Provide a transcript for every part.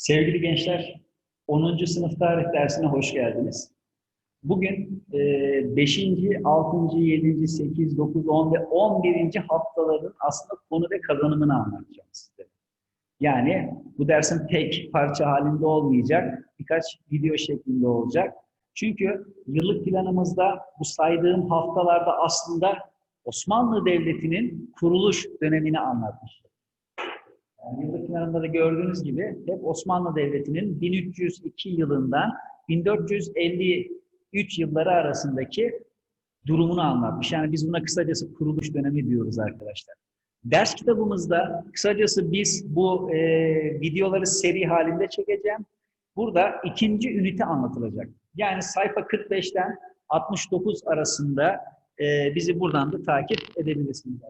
Sevgili gençler, 10. sınıf tarih dersine hoş geldiniz. Bugün e, 5. 6. 7. 8, 9, 10 ve 11. haftaların aslında konu ve kazanımını anlatacağım size. Yani bu dersin tek parça halinde olmayacak, birkaç video şeklinde olacak. Çünkü yıllık planımızda bu saydığım haftalarda aslında Osmanlı Devleti'nin kuruluş dönemini anlatmıştım. Yani yıllık planında da gördüğünüz gibi hep Osmanlı Devleti'nin 1302 yılından 1453 yılları arasındaki durumunu anlatmış. Yani biz buna kısacası kuruluş dönemi diyoruz arkadaşlar. Ders kitabımızda kısacası biz bu e, videoları seri halinde çekeceğim. Burada ikinci ünite anlatılacak. Yani sayfa 45'ten 69 arasında e, bizi buradan da takip edebilirsiniz.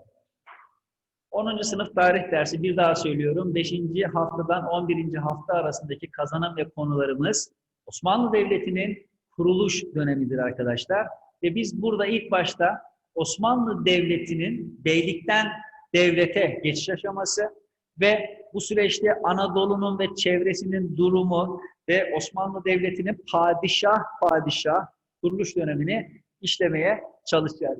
10. sınıf tarih dersi bir daha söylüyorum. 5. haftadan 11. hafta arasındaki kazanan ve konularımız Osmanlı Devleti'nin kuruluş dönemidir arkadaşlar. Ve biz burada ilk başta Osmanlı Devleti'nin beylikten devlete geçiş aşaması ve bu süreçte Anadolu'nun ve çevresinin durumu ve Osmanlı Devleti'nin padişah padişah kuruluş dönemini işlemeye çalışacağız.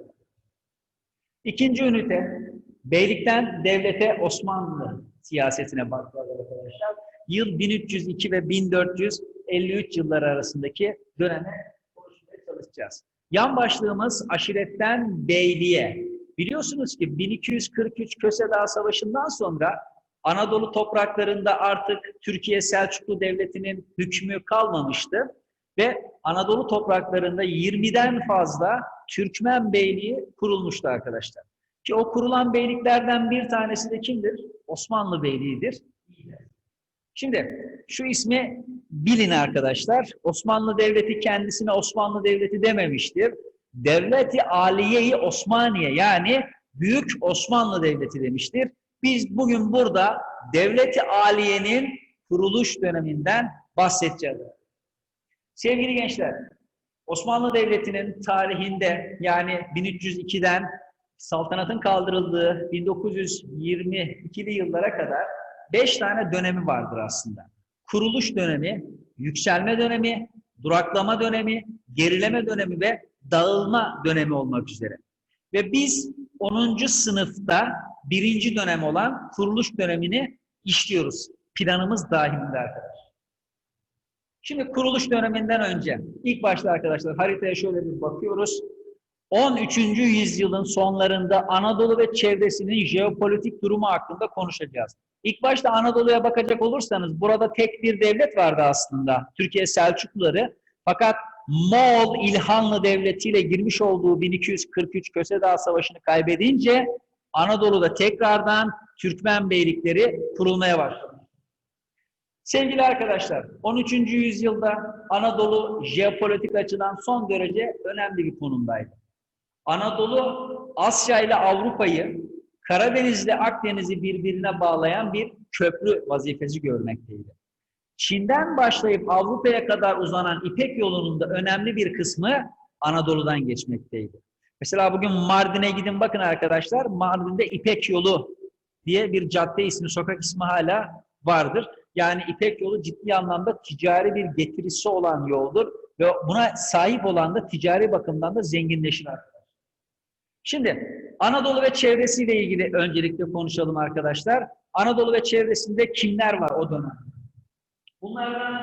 İkinci ünite, beylikten devlete Osmanlı siyasetine bakacağız arkadaşlar. Yıl 1302 ve 1453 yılları arasındaki döneme konuşmaya çalışacağız. Yan başlığımız aşiretten beyliğe. Biliyorsunuz ki 1243 Köse Dağı Savaşı'ndan sonra Anadolu topraklarında artık Türkiye Selçuklu Devleti'nin hükmü kalmamıştı ve Anadolu topraklarında 20'den fazla Türkmen Beyliği kurulmuştu arkadaşlar. Ki o kurulan beyliklerden bir tanesi de kimdir? Osmanlı Beyliği'dir. Şimdi şu ismi bilin arkadaşlar. Osmanlı Devleti kendisine Osmanlı Devleti dememiştir. Devleti Aliye-i Osmaniye yani Büyük Osmanlı Devleti demiştir. Biz bugün burada Devleti Aliye'nin kuruluş döneminden bahsedeceğiz. Sevgili gençler, Osmanlı Devleti'nin tarihinde yani 1302'den saltanatın kaldırıldığı 1922'li yıllara kadar 5 tane dönemi vardır aslında. Kuruluş dönemi, yükselme dönemi, duraklama dönemi, gerileme dönemi ve dağılma dönemi olmak üzere. Ve biz 10. sınıfta birinci dönem olan kuruluş dönemini işliyoruz. Planımız dahilinde arkadaşlar. Şimdi kuruluş döneminden önce ilk başta arkadaşlar haritaya şöyle bir bakıyoruz. 13. yüzyılın sonlarında Anadolu ve çevresinin jeopolitik durumu hakkında konuşacağız. İlk başta Anadolu'ya bakacak olursanız burada tek bir devlet vardı aslında. Türkiye Selçukluları. Fakat Moğol İlhanlı Devleti ile girmiş olduğu 1243 Köse Dağı Savaşı'nı kaybedince Anadolu'da tekrardan Türkmen beylikleri kurulmaya başladı. Sevgili arkadaşlar, 13. yüzyılda Anadolu jeopolitik açıdan son derece önemli bir konumdaydı. Anadolu, Asya ile Avrupa'yı, Karadeniz ile Akdeniz'i birbirine bağlayan bir köprü vazifesi görmekteydi. Çin'den başlayıp Avrupa'ya kadar uzanan İpek yolunun da önemli bir kısmı Anadolu'dan geçmekteydi. Mesela bugün Mardin'e gidin bakın arkadaşlar, Mardin'de İpek yolu diye bir cadde ismi, sokak ismi hala vardır. Yani İpek yolu ciddi anlamda ticari bir getirisi olan yoldur ve buna sahip olan da ticari bakımdan da zenginleşir arkadaşlar. Şimdi Anadolu ve çevresiyle ilgili öncelikle konuşalım arkadaşlar. Anadolu ve çevresinde kimler var o dönem? Bunlardan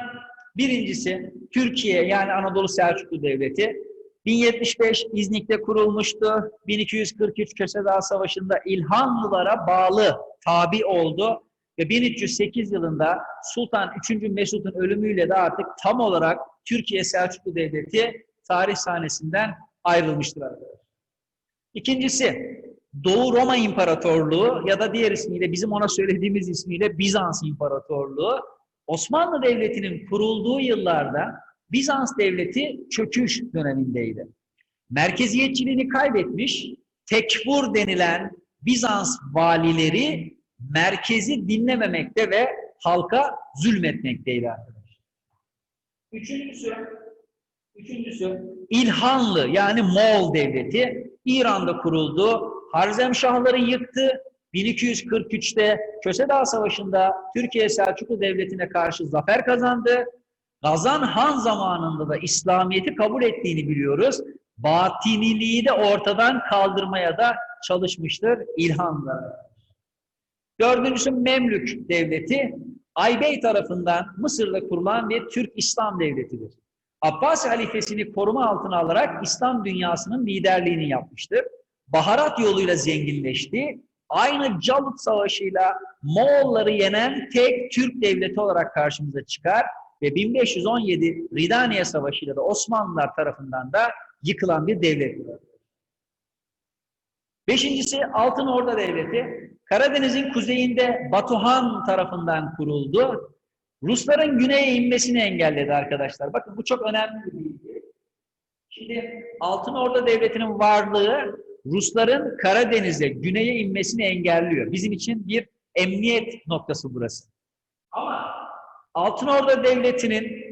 birincisi Türkiye yani Anadolu Selçuklu Devleti. 1075 İznik'te kurulmuştu. 1243 Köse Dağı Savaşı'nda İlhanlılara bağlı tabi oldu. Ve 1308 yılında Sultan 3. Mesut'un ölümüyle de artık tam olarak Türkiye Selçuklu Devleti tarih sahnesinden ayrılmıştır arkadaşlar. İkincisi Doğu Roma İmparatorluğu ya da diğer ismiyle bizim ona söylediğimiz ismiyle Bizans İmparatorluğu Osmanlı Devleti'nin kurulduğu yıllarda Bizans Devleti çöküş dönemindeydi. Merkeziyetçiliğini kaybetmiş, tekfur denilen Bizans valileri merkezi dinlememekte ve halka zulmetmekteydi arkadaşlar. Üçüncüsü, üçüncüsü İlhanlı yani Moğol Devleti İran'da kuruldu. Harzemşahları yıktı. 1243'te Köse Dağı Savaşı'nda Türkiye Selçuklu Devleti'ne karşı zafer kazandı. Gazan Han zamanında da İslamiyet'i kabul ettiğini biliyoruz. Batiniliği de ortadan kaldırmaya da çalışmıştır İlhan'la. Dördüncüsü Memlük Devleti. Aybey tarafından Mısır'da kurulan bir Türk İslam Devleti'dir. Abbas halifesini koruma altına alarak İslam dünyasının liderliğini yapmıştır. Baharat yoluyla zenginleşti. Aynı Calut Savaşı'yla Moğolları yenen tek Türk devleti olarak karşımıza çıkar ve 1517 Ridaniye Savaşı'yla da Osmanlılar tarafından da yıkılan bir devlet. Beşincisi Altın Orda Devleti. Karadeniz'in kuzeyinde Batuhan tarafından kuruldu. Rusların güneye inmesini engelledi arkadaşlar. Bakın bu çok önemli bir bilgi. Şimdi Altın Orda Devleti'nin varlığı Rusların Karadeniz'e, güneye inmesini engelliyor. Bizim için bir emniyet noktası burası. Ama Altın Orda Devleti'nin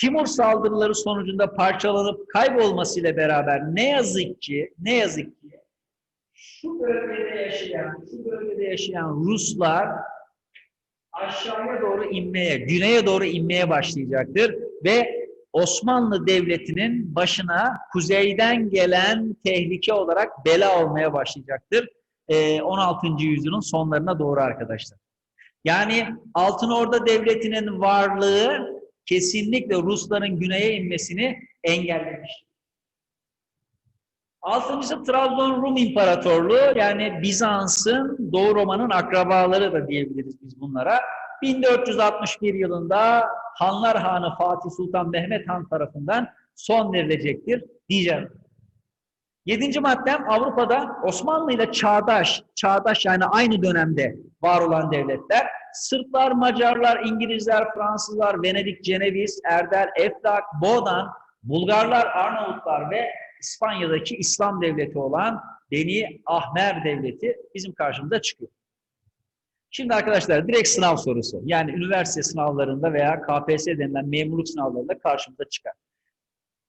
Timur saldırıları sonucunda parçalanıp kaybolmasıyla beraber ne yazık ki, ne yazık ki şu bölgede yaşayan, şu bölgede yaşayan Ruslar aşağıya doğru inmeye, güneye doğru inmeye başlayacaktır ve Osmanlı Devleti'nin başına kuzeyden gelen tehlike olarak bela olmaya başlayacaktır. Ee, 16. yüzyılın sonlarına doğru arkadaşlar. Yani Altın Orda Devleti'nin varlığı kesinlikle Rusların güneye inmesini engellemiş. Altıncısı Trabzon Rum İmparatorluğu yani Bizans'ın Doğu Roma'nın akrabaları da diyebiliriz biz bunlara. 1461 yılında Hanlar Hanı Fatih Sultan Mehmet Han tarafından son verilecektir diyeceğim. Yedinci maddem Avrupa'da Osmanlı ile çağdaş, çağdaş yani aynı dönemde var olan devletler. Sırplar, Macarlar, İngilizler, Fransızlar, Venedik, Ceneviz, Erdel, Eflak, Boğdan, Bulgarlar, Arnavutlar ve İspanya'daki İslam devleti olan Beni Ahmer Devleti bizim karşımıza çıkıyor. Şimdi arkadaşlar direkt sınav sorusu. Yani üniversite sınavlarında veya KPSS denilen memurluk sınavlarında karşımıza çıkar.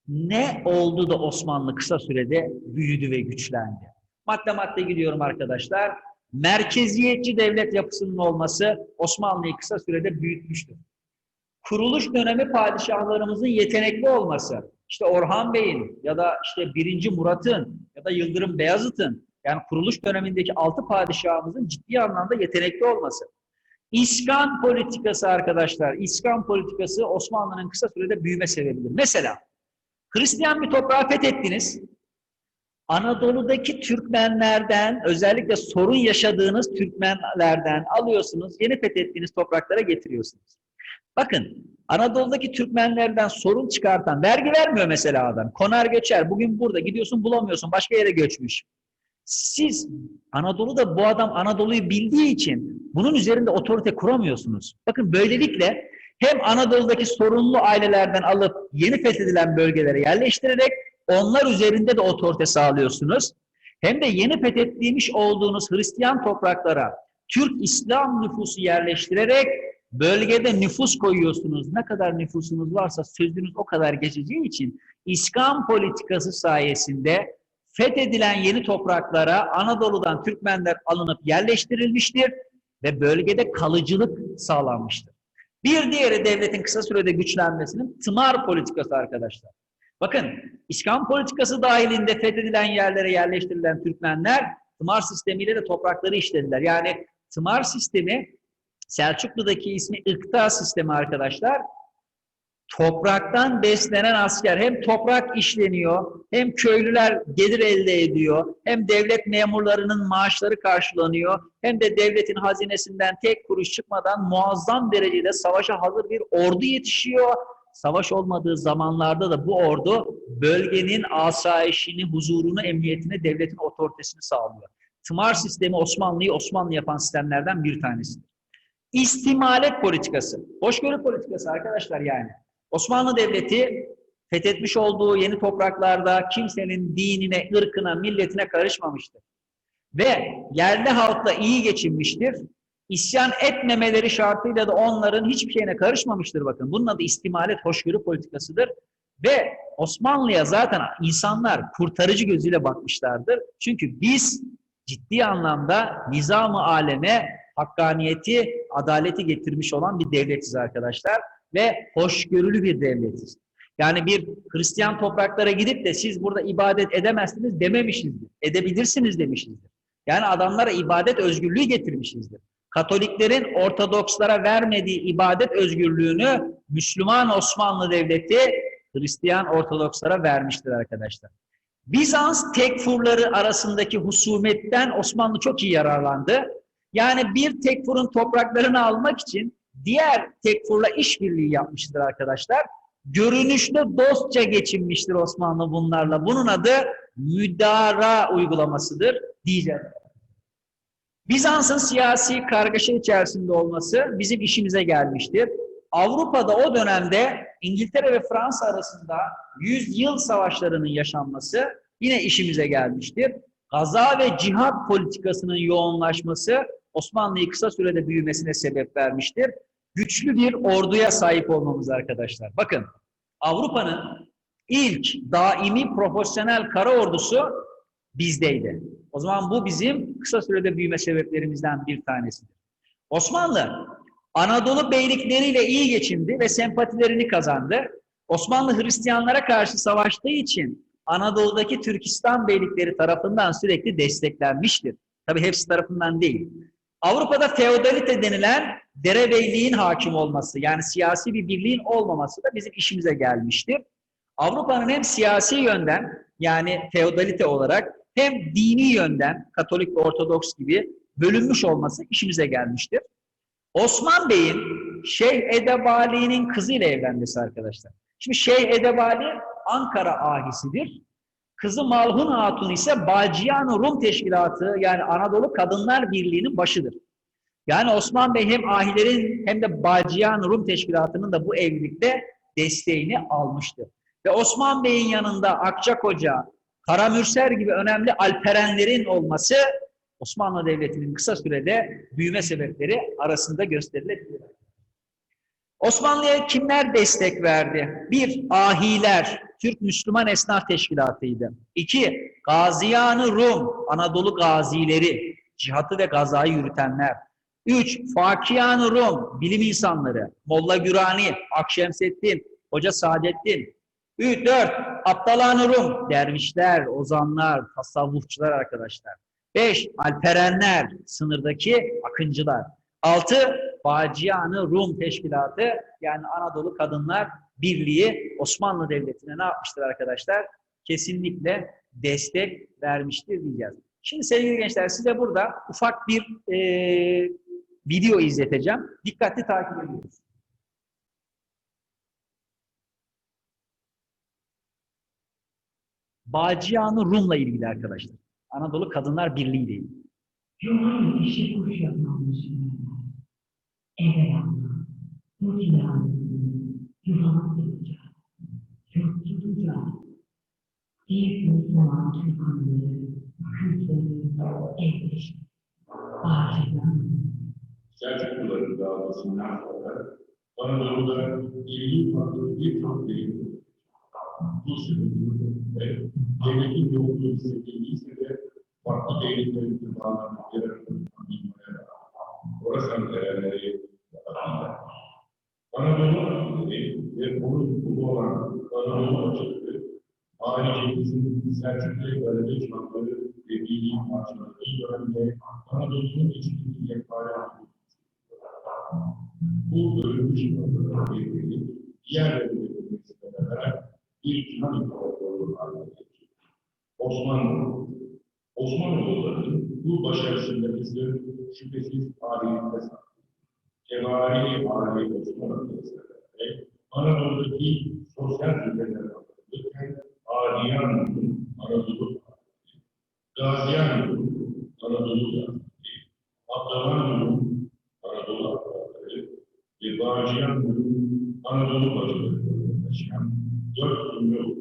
Ne oldu da Osmanlı kısa sürede büyüdü ve güçlendi? Madde madde gidiyorum arkadaşlar. Merkeziyetçi devlet yapısının olması Osmanlı'yı kısa sürede büyütmüştür. Kuruluş dönemi padişahlarımızın yetenekli olması, işte Orhan Bey'in ya da işte 1. Murat'ın ya da Yıldırım Beyazıt'ın yani kuruluş dönemindeki altı padişahımızın ciddi anlamda yetenekli olması. İskan politikası arkadaşlar, İskan politikası Osmanlı'nın kısa sürede büyüme sebebidir. Mesela Hristiyan bir toprağı fethettiniz. Anadolu'daki Türkmenlerden, özellikle sorun yaşadığınız Türkmenlerden alıyorsunuz, yeni fethettiğiniz topraklara getiriyorsunuz. Bakın, Anadolu'daki Türkmenlerden sorun çıkartan, vergi vermiyor mesela adam. Konar göçer, bugün burada gidiyorsun bulamıyorsun, başka yere göçmüş. Siz Anadolu'da bu adam Anadolu'yu bildiği için bunun üzerinde otorite kuramıyorsunuz. Bakın böylelikle hem Anadolu'daki sorunlu ailelerden alıp yeni fethedilen bölgelere yerleştirerek onlar üzerinde de otorite sağlıyorsunuz. Hem de yeni fethetmiş olduğunuz Hristiyan topraklara Türk İslam nüfusu yerleştirerek bölgede nüfus koyuyorsunuz. Ne kadar nüfusunuz varsa sözünüz o kadar geçeceği için İskan politikası sayesinde fethedilen yeni topraklara Anadolu'dan Türkmenler alınıp yerleştirilmiştir ve bölgede kalıcılık sağlanmıştır. Bir diğeri devletin kısa sürede güçlenmesinin tımar politikası arkadaşlar. Bakın İskan politikası dahilinde fethedilen yerlere yerleştirilen Türkmenler tımar sistemiyle de toprakları işlediler. Yani tımar sistemi Selçuklu'daki ismi ıkta sistemi arkadaşlar. Topraktan beslenen asker hem toprak işleniyor, hem köylüler gelir elde ediyor, hem devlet memurlarının maaşları karşılanıyor, hem de devletin hazinesinden tek kuruş çıkmadan muazzam derecede savaşa hazır bir ordu yetişiyor. Savaş olmadığı zamanlarda da bu ordu bölgenin asayişini, huzurunu, emniyetini, devletin otoritesini sağlıyor. Tımar sistemi Osmanlı'yı Osmanlı yapan sistemlerden bir tanesidir. İstimalet politikası, hoşgörü politikası arkadaşlar yani. Osmanlı Devleti fethetmiş olduğu yeni topraklarda kimsenin dinine, ırkına, milletine karışmamıştır. Ve yerli halkla iyi geçinmiştir. İsyan etmemeleri şartıyla da onların hiçbir şeyine karışmamıştır bakın. Bunun adı istimalet, hoşgörü politikasıdır. Ve Osmanlı'ya zaten insanlar kurtarıcı gözüyle bakmışlardır. Çünkü biz ciddi anlamda nizam-ı aleme hakkaniyeti, adaleti getirmiş olan bir devletiz arkadaşlar. Ve hoşgörülü bir devletiz. Yani bir Hristiyan topraklara gidip de siz burada ibadet edemezsiniz dememişizdir. Edebilirsiniz demişizdir. Yani adamlara ibadet özgürlüğü getirmişizdir. Katoliklerin Ortodokslara vermediği ibadet özgürlüğünü Müslüman Osmanlı Devleti Hristiyan Ortodokslara vermiştir arkadaşlar. Bizans tekfurları arasındaki husumetten Osmanlı çok iyi yararlandı. Yani bir tekfurun topraklarını almak için diğer tekfurla işbirliği yapmıştır arkadaşlar. Görünüşte dostça geçinmiştir Osmanlı bunlarla. Bunun adı müdara uygulamasıdır diyeceğim. Bizans'ın siyasi kargaşa içerisinde olması bizim işimize gelmiştir. Avrupa'da o dönemde İngiltere ve Fransa arasında yüzyıl savaşlarının yaşanması yine işimize gelmiştir. Gaza ve cihat politikasının yoğunlaşması Osmanlı'yı kısa sürede büyümesine sebep vermiştir. Güçlü bir orduya sahip olmamız arkadaşlar. Bakın Avrupa'nın ilk daimi profesyonel kara ordusu bizdeydi. O zaman bu bizim kısa sürede büyüme sebeplerimizden bir tanesidir. Osmanlı Anadolu beylikleriyle iyi geçindi ve sempatilerini kazandı. Osmanlı Hristiyanlara karşı savaştığı için Anadolu'daki Türkistan beylikleri tarafından sürekli desteklenmiştir. Tabi hepsi tarafından değil. Avrupa'da feodalite denilen derebeyliğin hakim olması yani siyasi bir birliğin olmaması da bizim işimize gelmiştir. Avrupa'nın hem siyasi yönden yani feodalite olarak hem dini yönden Katolik ve Ortodoks gibi bölünmüş olması işimize gelmiştir. Osman Bey'in Şeyh Edebali'nin kızıyla evlenmesi arkadaşlar. Şimdi Şeyh Edebali Ankara ahisidir. Kızı Malhun Hatun ise Baciyan Rum Teşkilatı yani Anadolu Kadınlar Birliği'nin başıdır. Yani Osman Bey hem ahilerin hem de Baciyan Rum Teşkilatı'nın da bu evlilikte desteğini almıştır. Ve Osman Bey'in yanında Akçakoca, Karamürser gibi önemli alperenlerin olması Osmanlı Devleti'nin kısa sürede büyüme sebepleri arasında gösterilebilir. Osmanlı'ya kimler destek verdi? Bir, ahiler, Türk Müslüman Esnaf Teşkilatı'ydı. İki, Gaziyan-ı Rum, Anadolu gazileri, cihatı ve gazayı yürütenler. Üç, Fakiyan-ı Rum, bilim insanları, Molla Gürani, Akşemseddin, Hoca Saadettin. Üç, dört, Abdalan-ı Rum, dervişler, ozanlar, tasavvufçular arkadaşlar. Beş, Alperenler, sınırdaki akıncılar. Altı, Facianı Rum Teşkilatı yani Anadolu Kadınlar Birliği Osmanlı Devleti'ne ne yapmıştır arkadaşlar? Kesinlikle destek vermiştir diyeceğiz. Şimdi sevgili gençler size burada ufak bir e, video izleteceğim. Dikkatli takip ediyoruz. Bağcıyanı Rum'la ilgili arkadaşlar. Anadolu Kadınlar Birliği ile ilgili. Cumhuriyet işi kuş yapmamış. Evvelallah, bu Bir Müslüman Türkanları, Kürtleri, evleşik, bağcılar, Selçukluların dağılmasından sonra Anadolu'da 50 farklı bir takviyenin bu sebeple devletin yokluğu hissedildiyse de farklı devletlerin bağlanıp yaratılıp bilmeye Orasan erenleri yapabilirler. Anadolu Anadolu'yu ve onun kulu olan Anadolu açıklığı ailecemizin Selçuklu'ya böyle çanları ve bilgiyi karşıladığı dönemde Anadolu'nun içindeki yekpare bu bölünmüş noktaları birbirini diğerlerine bilmesiyle beraber bir cihan imparatorluğu haline getirdi. Osmanlı, Osmanlıların bu başarısında bizler şüphesiz tarihinde saklı. Tevari Ali Osmanlı ve Anadolu'daki sosyal düzenler bakılırken Adiyanlı'nın Anadolu. Gaziantep'in Anadolu. Abdalanlı'nın Anadolu. Abdaları Bağcıyanlı'nın Anadolu. Bacıları taşıyan dört ünlü.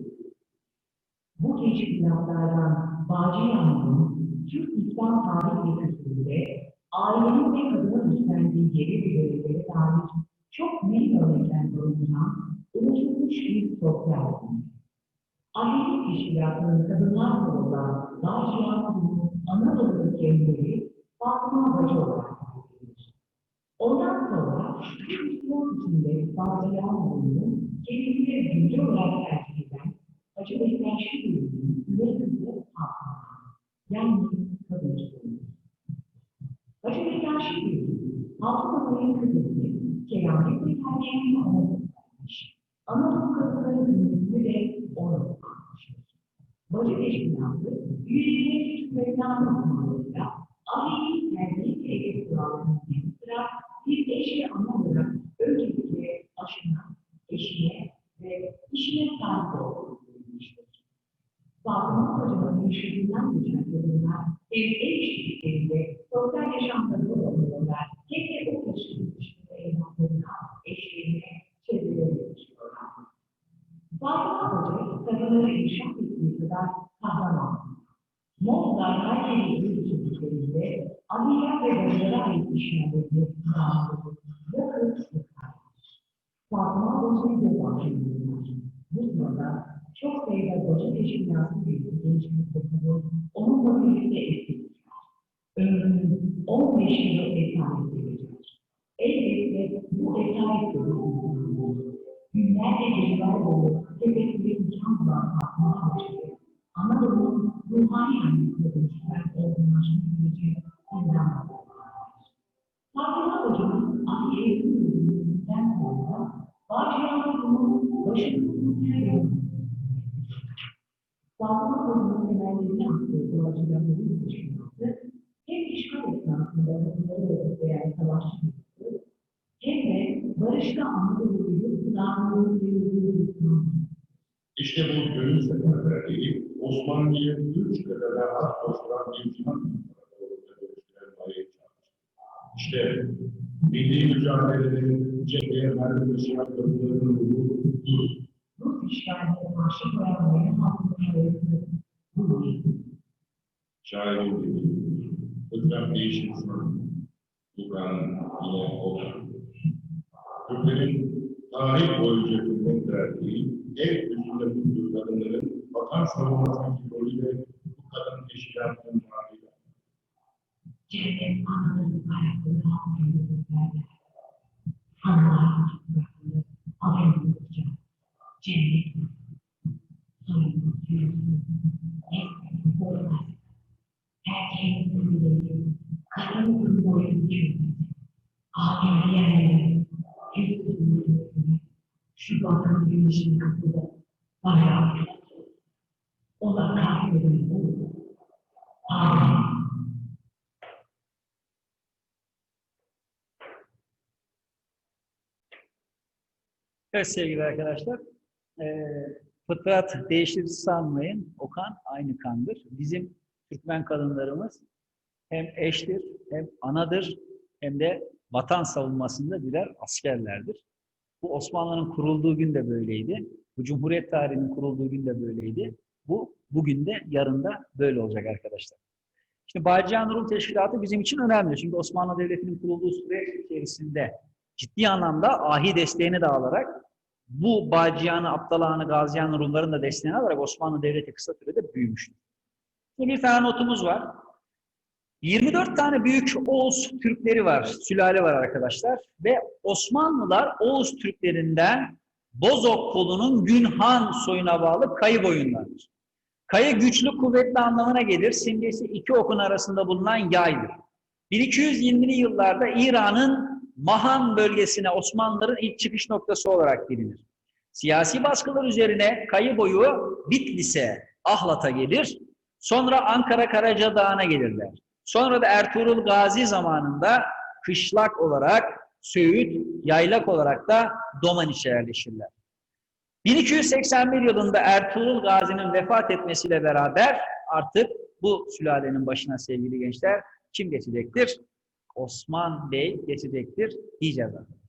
Bu teşkilatlardan Bağcıyanlı'nın Türk İslam tarihi ve kültüründe ailenin ve kadının üstlendiği yeri ve görevlere dair çok net örnekler bulunan unutulmuş bir sosyal Ailelik teşkilatının kadınlar kurulu Bağcıyanlı'nın Anadolu'daki dönemleri Fatıma Bacı olarak kaydedilir. Ondan sonra bir Müslüman içinde Bağcıyan Bey'in kendisine güncel olarak tercih eden Hacı Bektaşi Bey'in üvey kızı Fatıma. Yani kadın çocuğu. Hacı Bektaşi Bey'in Fatıma Bey'in kızını keramet ve göstermiş. Anadolu kadınları günlüğünü de kullanmıştır. Bacı teşkilatı, mevlanın okumalarıyla aileyi terbiye ve edep kurallarının yanı sıra bir eş ve ana olarak öncelikle aşına, eşine ve işine sahip olduğunu bilmiştir. Fatıma Hoca'nın yaşadığından Bu sırada çok sayıda teşkilatı bir genç bir onunla birlikte etkiler. Ömrünün 15 yılı esaret edecek. Elbette bu esaret edildiğinde Günlerce geceler boyu tefekkürü imkan bulan Fatma Hoca'yı Anadolu'nun ruhani anlamda kişiler olgunlaşma Tutmaya Fatma Hoca'nın temellerini attığı Bağcılar'ın teşkilatı hem işgal esnasında kadınları örgütleyen savaşçı hem de Anadolu'yu kullandığı bir İşte bu gönül seferberliği Osmanlı'ya üç kadar rahat koşulan bir layık İşte milli mücadelenin cepheye taşıyan kadınların ruhu budur. Rus işgaline karşı koyanların halkının hayatını bulur. Şairin dediği, hızla değişirsin. Bukan yine olur. Türklerin tarih boyunca hizmet verdiği ev üstünde bulunduğu kadınların vatan savunmasındaki rolüyle bu kadın teşkilatının varlığı. Cennet ananın ayakları altında gözlerler. Anılar toprakları ayrıldıkça ürünleri, şu bakın güneşin kapıda bayrağı. Ona kahveleri olur. Evet sevgili arkadaşlar. Eee, fıtrat değişir sanmayın. Okan aynı kandır. Bizim Türkmen kadınlarımız hem eştir, hem anadır, hem de vatan savunmasında birer askerlerdir. Bu Osmanlı'nın kurulduğu gün de böyleydi. Bu Cumhuriyet tarihinin kurulduğu gün de böyleydi. Bu bugün de yarın da böyle olacak arkadaşlar. Şimdi Bağcıyan Rum Teşkilatı bizim için önemli. Çünkü Osmanlı Devleti'nin kurulduğu süreç içerisinde ciddi anlamda ahi desteğini de alarak bu Bağcıyan'ı, Abdalağan'ı, Gaziyan'ı, Rumların da desteğini alarak Osmanlı Devleti kısa sürede büyümüştür. Şimdi bir tane notumuz var. 24 tane büyük Oğuz Türkleri var, sülale var arkadaşlar. Ve Osmanlılar Oğuz Türklerinden Bozok kolunun Günhan soyuna bağlı Kayı boyunlardır. Kayı güçlü, kuvvetli anlamına gelir. Simgesi iki okun arasında bulunan yaydır. 1220'li yıllarda İran'ın Mahan bölgesine Osmanlıların ilk çıkış noktası olarak bilinir. Siyasi baskılar üzerine kayı boyu Bitlis'e, Ahlat'a gelir. Sonra Ankara Karaca Dağı'na gelirler. Sonra da Ertuğrul Gazi zamanında kışlak olarak Söğüt, yaylak olarak da Domaniç'e yerleşirler. 1281 yılında Ertuğrul Gazi'nin vefat etmesiyle beraber artık bu sülalenin başına sevgili gençler kim geçecektir? Osman Bey geçecektir diyeceğiz. artık.